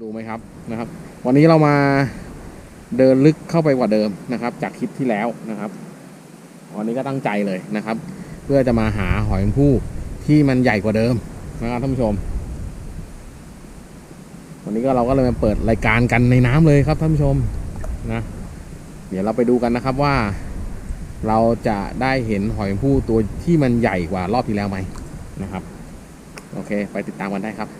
ดูไหมครับนะครับ วันนี้เรามาเดินลึกเข้าไปกว่าเดิมนะครับ จากคลิปที่แล้วนะครับ วันนี้ก็ตั้งใจเลยนะครับ เพื่อจะมาหาหอยผู้ที่มันใหญ่กว่าเดิมนะครับท่านผู้ชม วันนี้ก็เราก็เลยมาเปิดรายการกันในน้ำเลยครับท่านผู้ชมนะ เดี๋ยวเราไปดูกันนะครับว่า เราจะได้เห็นหอยผู้ตัวที่มันใหญ่กว่ารอบที่แล้วไหมนะครับ โอเค ไปติดตามกันได้ครับ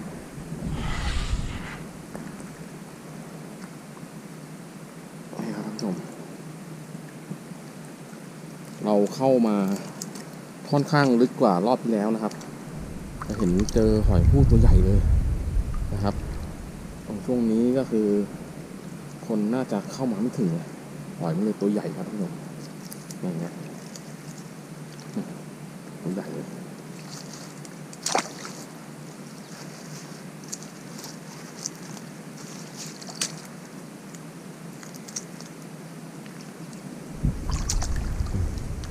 นี่ครับท่านผู้ชม เราเข้ามาค่อนข้างลึกกว่ารอบที่แล้วนะครับจะเห็นเจอหอยพู่ตัวใหญ่เลยนะครับตรงช่วงนี้ก็คือ คนน่าจะเข้ามาไม่ถึงหอยมันเลยตัวใหญ่ครับท่านผู้ชมอย่างเงี้ยนี่ตัวใหญ่เลย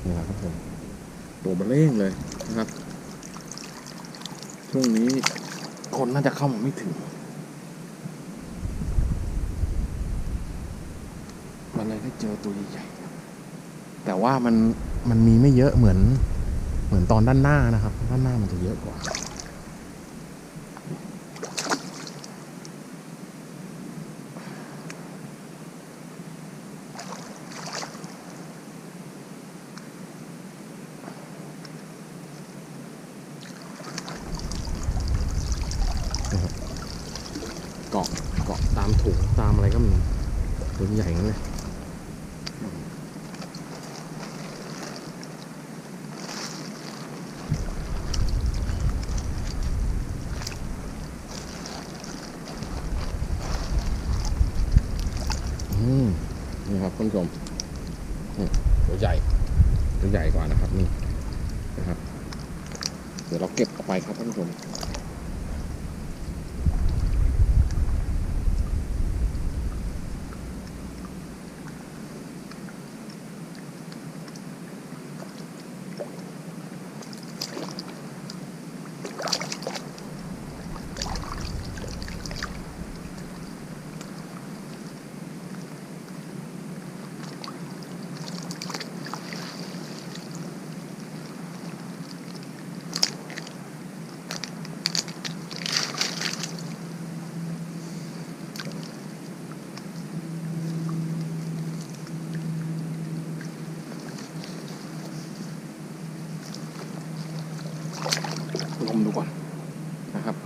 นี่ครับท่านผู้ชมตัวมัน เร่งเลยนะครับ ช่วงนี้คนน่าจะเข้ามาไม่ถึง มันเลยได้เจอตัวใหญ่ๆครับแต่ว่ามันมันมีไม่เยอะเหมือน เหมือนตอนด้านหน้านะครับ ด้านหน้ามันจะเยอะกว่า เกาะเกาะตามถุงตามอะไรก็มีตัวใหญ่นั่นเลยอืมนี่ครับคุณผู้ชมนี่ ตัวใหญ่ ตัวใหญ่กว่านะครับนี่นะครับ เดี๋ยวเราเก็บออกไปครับท่านผู้ชม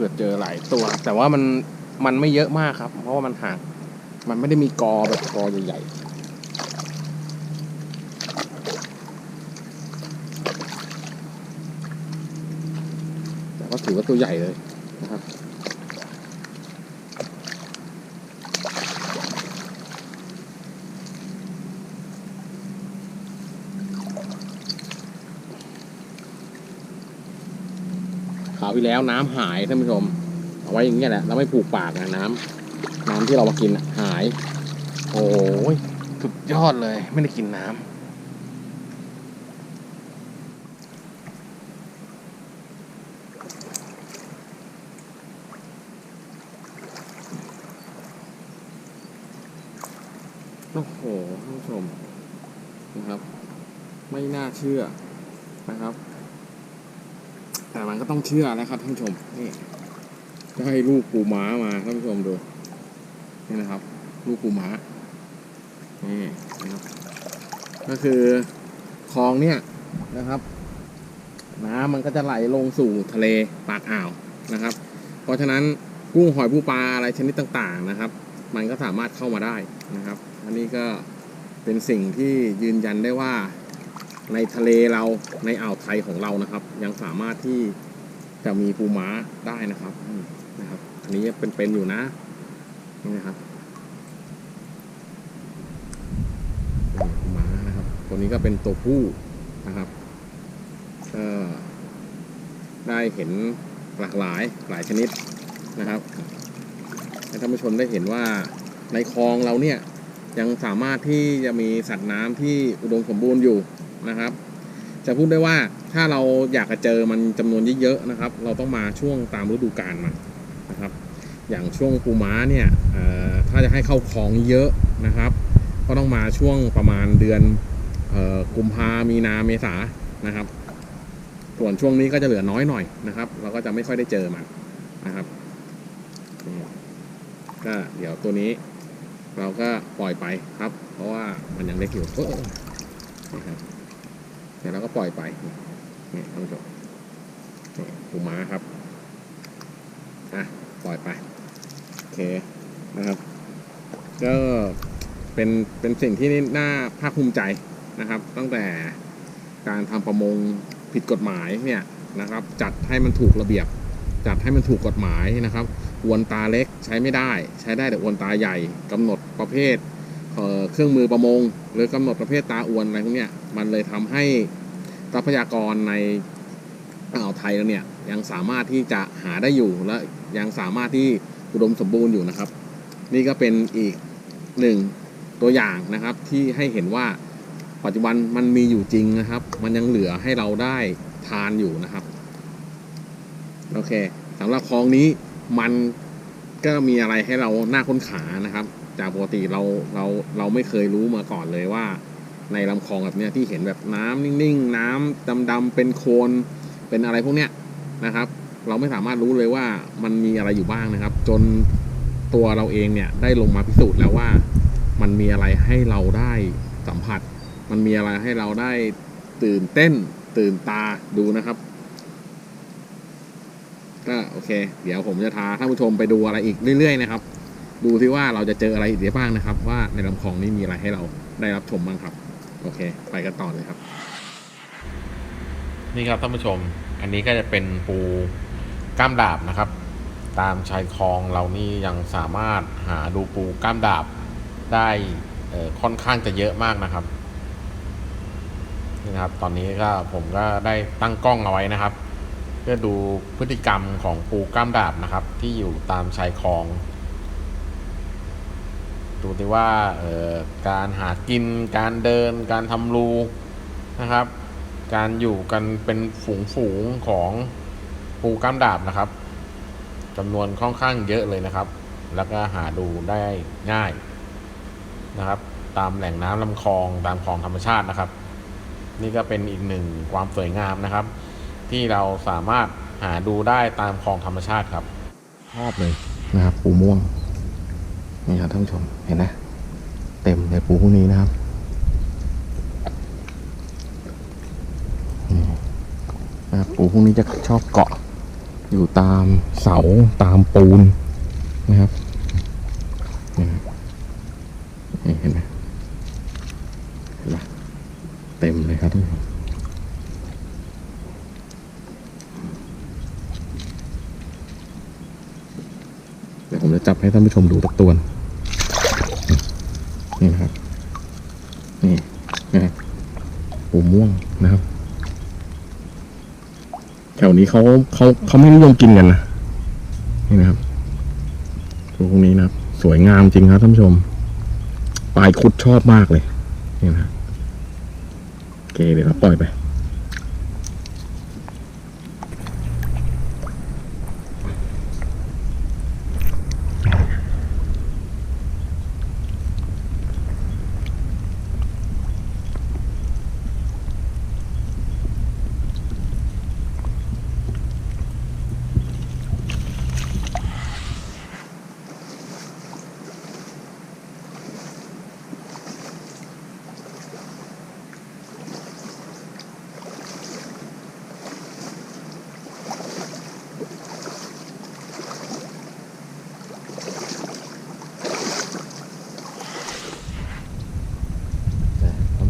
ผื่อเจอหลายตัว แต่ว่ามันมันไม่เยอะมากครับ เพราะว่ามันห่างมันไม่ได้มีกอแบบกอใหญ่ๆแต่ก็ถือว่าตัวใหญ่เลยนะครับ คราวที่แล้วน้ำหายท่านผู้ชม เอาไว้อย่างเงี้ยแหละเราไม่ผูกปากนะน้ำน้ำที่เรามากินหาย โอ้ยสุดยอดเลย ไม่ได้กินน้ำโอ้โหท่านผู้ชมนะครับ ไม่น่าเชื่อนะครับ แต่มันก็ต้องเชื่อนะครับท่านผู้ชมนี่ก็ให้ลูกปูม้ามาท่านผู้ชมดูนี่นะครับ ลูกปูม้านี่นะครับ ก็คือคลองเนี่ยนะครับ น้ำมันก็จะไหลลงสู่ทะเลปากอ่าวนะครับ เพราะฉะนั้นกุ้งหอยปูปลาอะไรชนิดต่างๆนะครับ มันก็สามารถเข้ามาได้นะครับ อันนี้ก็เป็นสิ่งที่ยืนยันได้ว่า ในทะเลเราในอ่าวไทยของเรานะครับ ยังสามารถที่จะมีปูม้าได้นะครับนะครับ อันนี้ยังเป็นๆอยู่นะนี่นะครับปูม้านะครับ ตัวนี้ก็เป็นตัวผู้นะครับก็ได้เห็นหลากหลายหลายชนิดนะครับให้ท่านผู้ชมได้เห็นว่าในคลองเราเนี่ยยังสามารถที่จะมีสัตว์น้ำที่อุดมสมบูรณ์อยู่ นะครับ จะพูดได้ว่าถ้าเราอยากจะเจอมันจำนวนเยอะๆนะครับ เราต้องมาช่วงตามฤดูกาลมันนะครับ อย่างช่วงปูม้าเนี่ยถ้าจะให้เข้าคลองเยอะนะครับ ก็ต้องมาช่วงประมาณเดือนออกุมภามีนาเมษานะครับ ส่วนช่วงนี้ก็จะเหลือน้อยหน่อยนะครับ เราก็จะไม่ค่อยได้เจอมันนะครับก็เดี๋ยวตัวนี้เราก็ปล่อยไปครับ เพราะว่ามันยังเล็กอยู่นะครับ เดี๋ยวเราก็ปล่อยไปนี่ท่านผู้ชมนี่ปูม้าครับอะปล่อยไปโอเคนะครับก็เป็นเป็นสิ่งที่น่าภาคภูมิใจนะครับ ตั้งแต่การทำประมงผิดกฎหมายเนี่ยนะครับ จัดให้มันถูกระเบียบ จัดให้มันถูกกฎหมายนะครับอวนตาเล็กใช้ไม่ได้ ใช้ได้แต่อวนตาใหญ่กำหนดประเภท เครื่องมือประมง หรือกำหนดประเภทตาอวนอะไรพวกนี้มันเลยทำให้ทรัพยากรในอ่าวไทยเราเนี่ยยังสามารถที่จะหาได้อยู่และยังสามารถที่อุดมสมบูรณ์อยู่นะครับ นี่ก็เป็นอีกหนึ่งตัวอย่างนะครับที่ให้เห็นว่าปัจจุบันมันมีอยู่จริงนะครับ มันยังเหลือให้เราได้ทานอยู่นะครับโอเคสำหรับคลองนี้มันก็มีอะไรให้เราหน้าค้นขานะครับ จากปกติเราเราเราไม่เคยรู้มาก่อนเลยว่า ในลำคลองแบบเนี้ยที่เห็นแบบน้ำนิ่งๆ น้ำดำๆเป็นโคลนเป็นอะไรพวกเนี้ยนะครับ เราไม่สามารถรู้เลยว่ามันมีอะไรอยู่บ้างนะครับ จนตัวเราเองเนี่ยได้ลงมาพิสูจน์แล้วว่า มันมีอะไรให้เราได้สัมผัส มันมีอะไรให้เราได้ตื่นเต้นตื่นตาดูนะครับก็โอเค เดี๋ยวผมจะพาท่านผู้ชมไปดูอะไรอีกเรื่อยๆนะครับ ดูที่ว่าเราจะเจออะไรอีกบ้างนะครับ ว่าในลำคลองนี้มีอะไรให้เราได้รับชมบ้างครับ โอเค ไปกันต่อเลยครับ นี่ครับท่านผู้ชม อันนี้ก็จะเป็นปูกล้ามดาบนะครับ ตามชายคลองเรานี่ยังสามารถหาดูปูกล้ามดาบได้ค่อนข้างจะเยอะมากนะครับนี่นะครับ ตอนนี้ก็ผมก็ได้ตั้งกล้องเอาไว้นะครับ เพื่อดูพฤติกรรมของปูกล้ามดาบนะครับ ที่อยู่ตามชายคลอง ดูที่ว่าการหากิน การเดิน การทำรูนะครับ การอยู่กันเป็นฝูงฝูงของปูก้ามดาบนะครับจำนวนค่อนข้างเยอะเลยนะครับ แล้วก็หาดูได้ง่ายนะครับ ตามแหล่งน้ำลำคลองตามคลองธรรมชาตินะครับ นี่ก็เป็นอีกหนึ่งความสวยงามนะครับ ที่เราสามารถหาดูได้ตามคลองธรรมชาติครับชอบเลยนะครับปูม่วง นี่ครับท่านผู้ชมเห็นนะ เต็มเลยปูพวกนี้นะครับนะครับปูพวกนี้จะชอบเกาะ อยู่ตามเสาตามปูนนะครับนี่เห็นไหมเห็นปะเต็มเลยครับท่านผู้ชมเดี๋ยวผมจะจับให้ท่านผู้ชมดูตักตัวนะ นี่นะครับ นี่นะปูม่วงนะครับ แถวนี้เขาเขาเขาไม่นิยมกินกันนะ นี่นะครับตัวพวกนี้นะครับ สวยงามจริงครับท่านผู้ชม ปลายคุดชอบมากเลย นี่นะโอเคเดี๋ยวเราปล่อยไป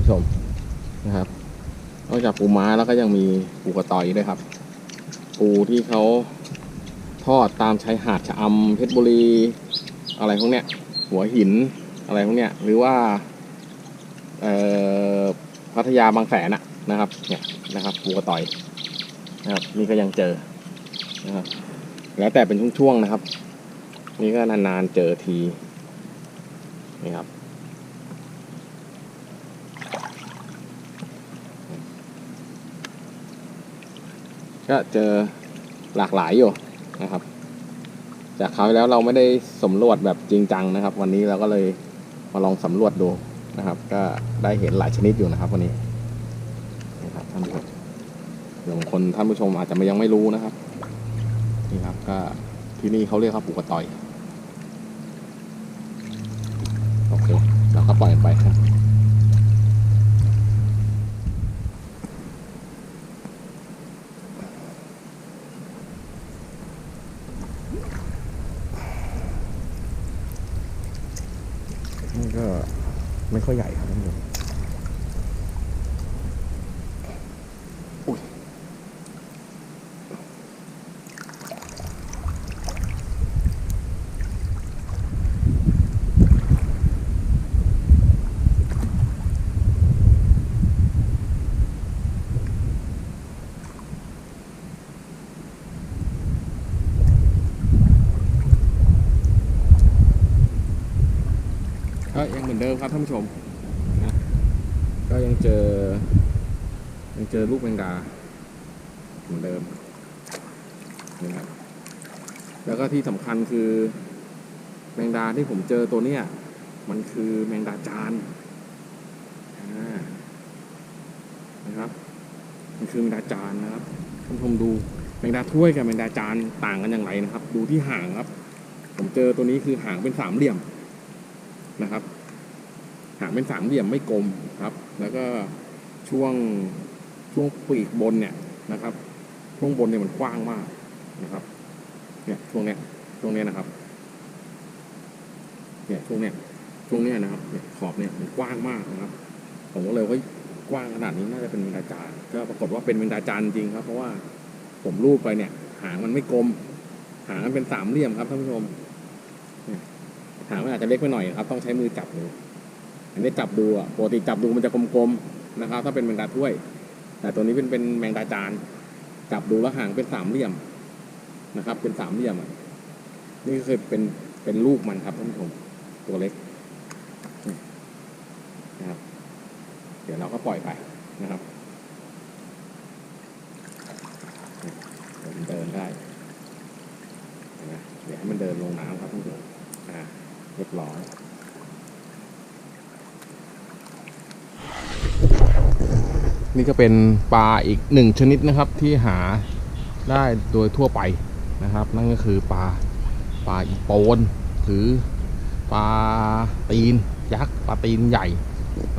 ผู้ชมนะครับนอกจากปูม้าแล้วก็ยังมีปูกระต่อยด้วยครับ ปูที่เขาทอดตามชายหาดชะอำเพชรบุรี อะไรพวกเนี้ย หัวหินอะไรพวกเนี้ย หรือว่าเอ่อพัทยาบางแสนอะนะครับ เนี่ยนะครับปูกระต่อยนะครับ นี่ก็ยังเจอนะครับ แล้วแต่เป็นช่วงๆนะครับ นี่ก็นานๆเจอทีนี่ครับ ก็เจอหลากหลายอยู่นะครับ จากคราวแล้วเราไม่ได้สำรวจแบบจริงจังนะครับ วันนี้เราก็เลยมาลองสำรวจดูนะครับ ก็ได้เห็นหลายชนิดอยู่นะครับ วันนี้นะครับท่านผู้ชมเดี๋ยวบางคนท่านผู้ชมอาจจะยังไม่รู้นะครับนี่ครับก็ที่นี่เขาเรียกครับปูกระต่อยโอเคเราก็ปล่อยไปครับ นี่ก็ไม่ ค่อยใหญ่ครับท่านผู้ชมยก็ยังเหมือนเดิมครับท่านผู้ชม ก็ยังเจอ ยังเจอลูกแมงดาเหมือนเดิมนะครับแล้วก็ที่สำคัญคือแมงดาที่ผมเจอตัวเนี้ยมันคือแมงดาจานนะครับ มันคือแมงดาจานนะครับท่านผู้ชมดูแมงดาถ้วยกับแมงดาจานต่างกันอย่างไรนะครับ ดูที่หางครับ ผมเจอตัวนี้คือหางเป็นสามเหลี่ยมนะครับ หางเป็นสามเหลี่ยมไม่กลมครับ แล้วก็ช่วงช่วงปีกบนเนี่ยนะครับ ช่วงบนเนี่ยมันกว้างมากนะครับ เนี่ยช่วงเนี้ยช่วงเนี้ยนะครับ เนี่ยช่วงเนี้ยช่วงเนี้ยนะครับเนี่ยขอบเนี่ยมันกว้างมากนะครับ ผมก็เลยว่ากว้างขนาดนี้น่าจะเป็นเมงดาจานก็ปรากฏว่าเป็นเมงดาจานจริงครับ เพราะว่าผมรูปไปเนี่ย หางมันไม่กลม หางมันเป็นสามเหลี่ยมครับท่านผู้ชมหางมันอาจจะเล็กไปหน่อยครับ ต้องใช้มือจับดู อันนี้จับดูอะปกติจับดูมันจะกลมๆนะครับ ถ้าเป็นแมงดาถ้วย แต่ตัวนี้เป็นเป็นแมงดาจานจับดูแล้วหางเป็นสามเหลี่ยมนะครับ เป็นสามเหลี่ยมอะนี่ก็คือเป็นเป็นลูกมันครับท่านผู้ชมตัวเล็กนะครับ เดี๋ยวเราก็ปล่อยไปนะครับนี่เดี๋ยวมันเดินได้เห็นไหมเดี๋ยวให้มันเดินลงน้ำครับท่านผู้ชมอ่าเรียบร้อย นี่ก็เป็นปลาอีกหนึ่งชนิดนะครับที่หาได้โดยทั่วไปนะครับ นั่นก็คือปลาปลาอีโปนหรือปลาตีนยักษ์ปลาตีนใหญ่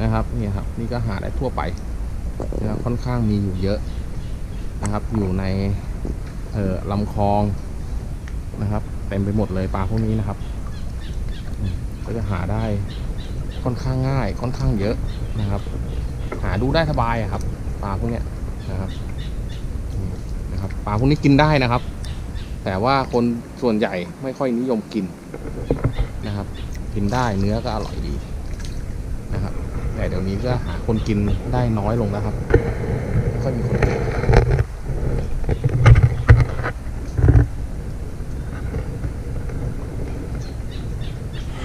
นะครับนี่ครับนี่ก็หาได้ทั่วไปนะครับค่อนข้างมีอยู่เยอะนะครับ อยู่ในเอ่อลำคลองนะครับเต็มไปหมดเลยปลาพวกนี้นะครับ ก็จะหาได้ค่อนข้างง่ายค่อนข้างเยอะนะครับ หาดูได้สบายอะครับปลาพวกเนี้ยนะครับนะครับปลาพวกนี้กินได้นะครับ แต่ว่าคนส่วนใหญ่ไม่ค่อยนิยมกินนะครับ กินได้เนื้อก็อร่อยดีนะครับ แต่เดี๋ยวนี้ก็หาคนกินได้น้อยลงแล้วครับไม่ค่อยมีคนกิน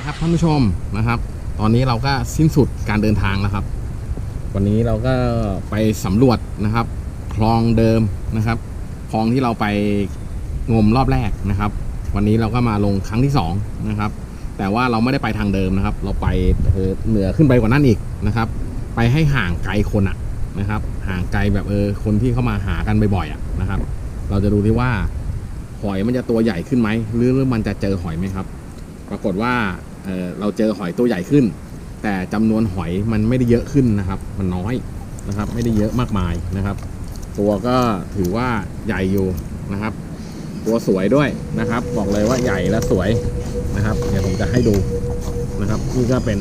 ครับท่านผู้ชมนะครับ ตอนนี้เราก็สิ้นสุดการเดินทางแล้วครับ วันนี้เราก็ไปสำรวจนะครับ คลองเดิมนะครับ คลองที่เราไปงมรอบแรกนะครับ วันนี้เราก็มาลงครั้งที่สองนะครับ แต่ว่าเราไม่ได้ไปทางเดิมนะครับ เราไปเออเหนือขึ้นไปกว่านั้นอีกนะครับ ไปให้ห่างไกลคนอะนะครับ ห่างไกลแบบเออคนที่เข้ามาหากันบ่อยๆอะนะครับ เราจะดูที่ว่าหอยมันจะตัวใหญ่ขึ้นไหมหรือหรือมันจะเจอหอยไหมครับ ปรากฏว่าเออเราเจอหอยตัวใหญ่ขึ้น แต่จำนวนหอยมันไม่ได้เยอะขึ้นนะครับ มันน้อยนะครับ ไม่ได้เยอะมากมายนะครับ ตัวก็ถือว่าใหญ่อยู่นะครับ ตัวสวยด้วยนะครับ บอกเลยว่าใหญ่และสวยนะครับ เดี๋ยวผมจะให้ดูนะครับนี่ก็เป็น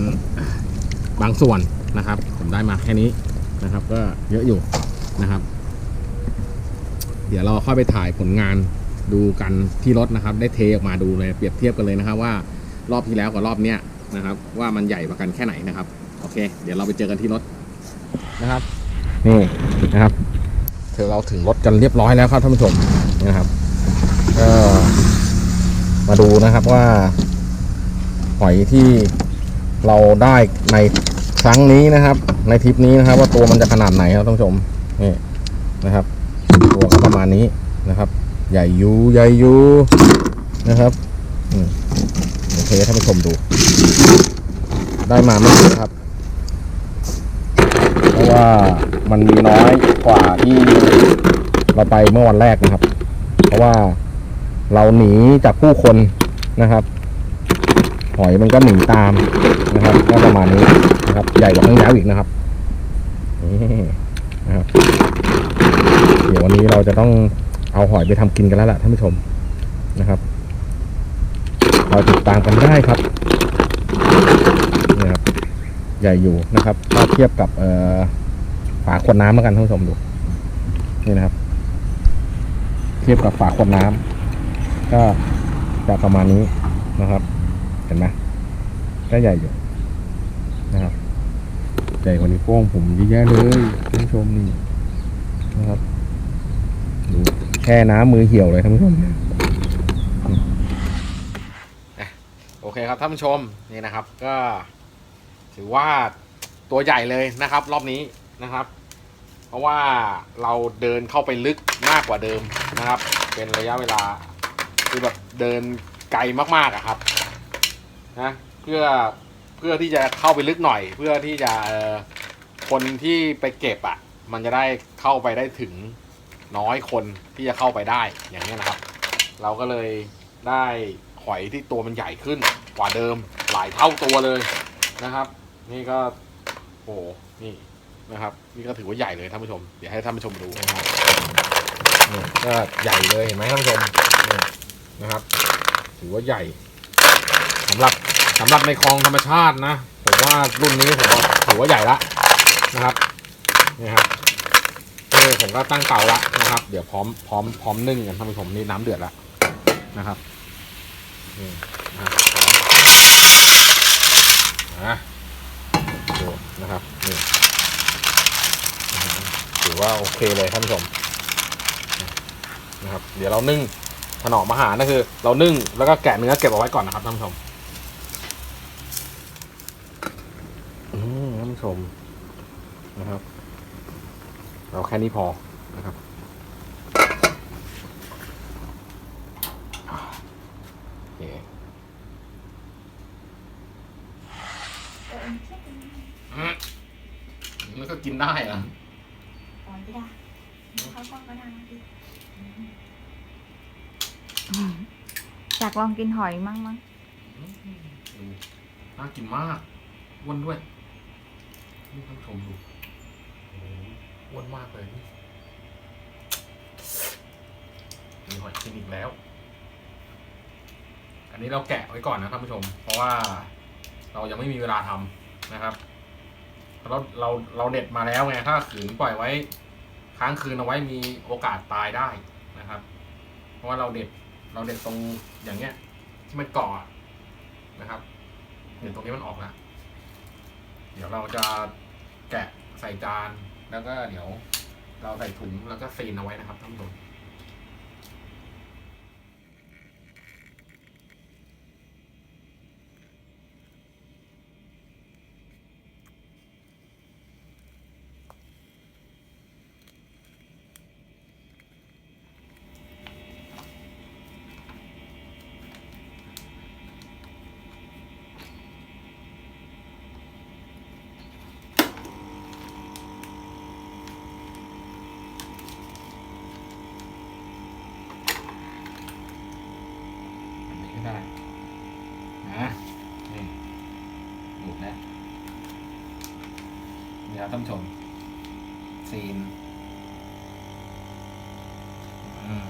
บางส่วนนะครับ ผมได้มาแค่นี้นะครับ ก็เยอะอยู่นะครับ เดี๋ยวเราค่อยไปถ่ายผลงานดูกันที่รถนะครับ ได้เทออกมาดูเลยเปรียบเทียบกันเลยนะครับว่ารอบที่แล้วกับรอบเนี้ย นะครับ ว่ามันใหญ่กว่ากันแค่ไหนนะครับ โอเค เดี๋ยวเราไปเจอกันที่รถนะครับ นี่นะครับเธอเราถึงรถกันเรียบร้อยแล้วครับท่านผู้ชมนะครับก็มาดูนะครับว่า หอยที่เราได้ในครั้งนี้นะครับ ในทริปนี้นะครับ ว่าตัวมันจะขนาดไหนครับท่านผู้ชมนี่นะครับ ตัวก็ประมาณนี้นะครับ ใหญ่ยูใหญ่ยูนะครับอืมโอเคท่านผู้ชมดู ได้มาไม่เยอะครับ เพราะว่ามันมีน้อยกว่าที่เราไปเมื่อวันแรกนะครับ เพราะว่าเราหนีจากผู้คนนะครับหอยมันก็หนีตามนะครับก็ประมาณนี้นะครับ ใหญ่กว่าข้างยาวอีกนะครับนะครับ เดี๋ยววันนี้เราจะต้องเอาหอยไปทำกินกันแล้วล่ะท่านผู้ชมนะครับคอยติดตามกันได้ครับ ใหญ่อยู่นะครับถ้าเทียบกับฝาขวดน้ำแล้วกันท่านผู้ชมดูนี่นะครับ เทียบกับฝาขวดน้ำก็จะประมาณนี้นะครับ เห็นไหมก็ใหญ่อยู่นะครับใหญ่กว่านี้วโป้งผมเยอะแยะเลยท่านผู้ชมนี่นะครับดูแช่น้ำมือเหี่ยวเลยท่านผู้ชมโอเคครับท่านผู้ชมนี่นะครับ ก็ ถือว่าตัวใหญ่เลยนะครับ รอบนี้นะครับ เพราะว่าเราเดินเข้าไปลึกมากกว่าเดิมนะครับ เป็นระยะเวลาคือแบบเดินไกลมากๆอะครับนะเพื่อเพื่อที่จะเข้าไปลึกหน่อย เพื่อที่จะคนที่ไปเก็บอะมันจะได้เข้าไปได้ถึงน้อยคนที่จะเข้าไปได้อย่างนี้นะครับ เราก็เลยได้หอยที่ตัวมันใหญ่ขึ้นกว่าเดิมหลายเท่าตัวเลยนะครับ นี่ก็โอ้นี่นะครับ นี่ก็ถือว่าใหญ่เลยท่านผู้ชม เดี๋ยวให้ท่านผู้ชมดูนี่ก็ใหญ่เลยเห็นไหมท่านผู้ชมนี่นะครับ ถือว่าใหญ่สำหรับสำหรับในคลองธรรมชาตินะผมว่ารุ่นนี้ผมว่าถือว่าใหญ่ละนะครับนี่ครับเออผมก็ตั้งเตาละนะครับ เดี๋ยวพร้อมพร้อมพร้อมนึ่งกันท่านผู้ชมนี่น้ำเดือดละนะครับนี่นะครับอะดู นะครับนี่ถือว่าโอเคเลยท่านผู้ชมนะครับ เดี๋ยวเรานึ่งถนอมอาหารก็คือ เรานึ่งแล้วก็แกะเนื้อเก็บเอาไว้ก่อนนะครับท่านผู้ชมอืมท่านผู้ชมนะครับ เราแค่นี้พอนะครับ โอเคอืมแล้ว ก็กินได้เหรอะปล่อยไม่ได้เข้ากล้องก็ได้นะพี่อยากลองกินหอยมั่งมั้งน่ากินมากอ้วนด้วยนี่ท่านผู้ชมดูโอ้โหอ้วนมากเลยนี่มีหอยกินอีกแล้ว อันนี้เราแกะไว้ก่อนนะท่านผู้ชม เพราะว่าเรายังไม่มีเวลาทำนะครับ เราเราเราเด็ดมาแล้วไงถ้าขืนปล่อยไว้ ค้างคืนเอาไว้มีโอกาสตายได้นะครับ เพราะว่าเราเด็ดเราเด็ดตรงอย่างเงี้ย ที่มันเกาะนะครับเดี๋ยวตรงนี้มันออกแล้วเดี๋ยวเราจะแกะใส่จานแล้วก็เดี๋ยวเราใส่ถุงแล้วก็ซีนเอาไว้นะครับท่านผู้ชม อันนี้ก็ได้นะนี่หลุดแล้วเดี๋ยว ท่านผู้ชมซีนอืม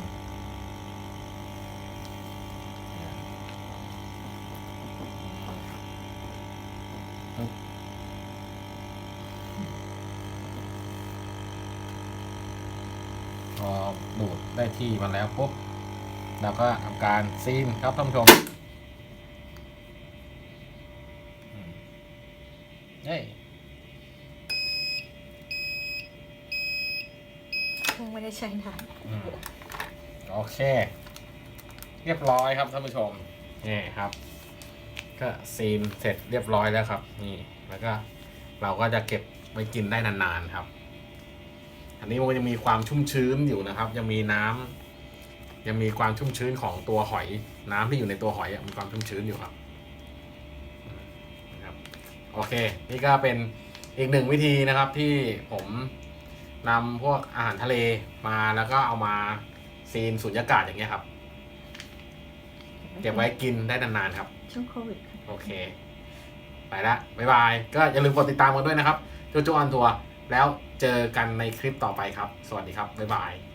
พอดูดได้ที่มันแล้วปุ๊บแล้วก็ทำการซีนครับท่านผู้ชมเฮ้ย คง ไม่ใช้นานอืมโอเค เรียบร้อยครับท่านผู้ชมนี่ครับ ก็ซีนเสร็จเรียบร้อยแล้วครับ นี่ แล้วก็เราก็จะเก็บไว้กินได้นานๆครับ อันนี้มันยังมีความชุ่มชื้นอยู่นะครับ ยังมีน้ำยังมีความชุ่มชื้นของตัวหอย น้ำที่อยู่ในตัวหอยอะมีความชุ่มชื้นอยู่ครับนะครับ โอเค นี่ก็เป็นอีกหนึ่งวิธีนะครับที่ผม นำพวกอาหารทะเลมาแล้วก็เอามาซีนสุญญากาศอย่างเงี้ยครับ เก็บไว้กินได้นานๆครับ ช่วงโควิดค่ะ โอเค ไปละบ๊ายบาย ก็อย่าลืมกดติดตามกันด้วยนะครับจูจูออนทัวร์แล้วเจอกันในคลิปต่อไปครับ สวัสดีครับ บ๊ายบาย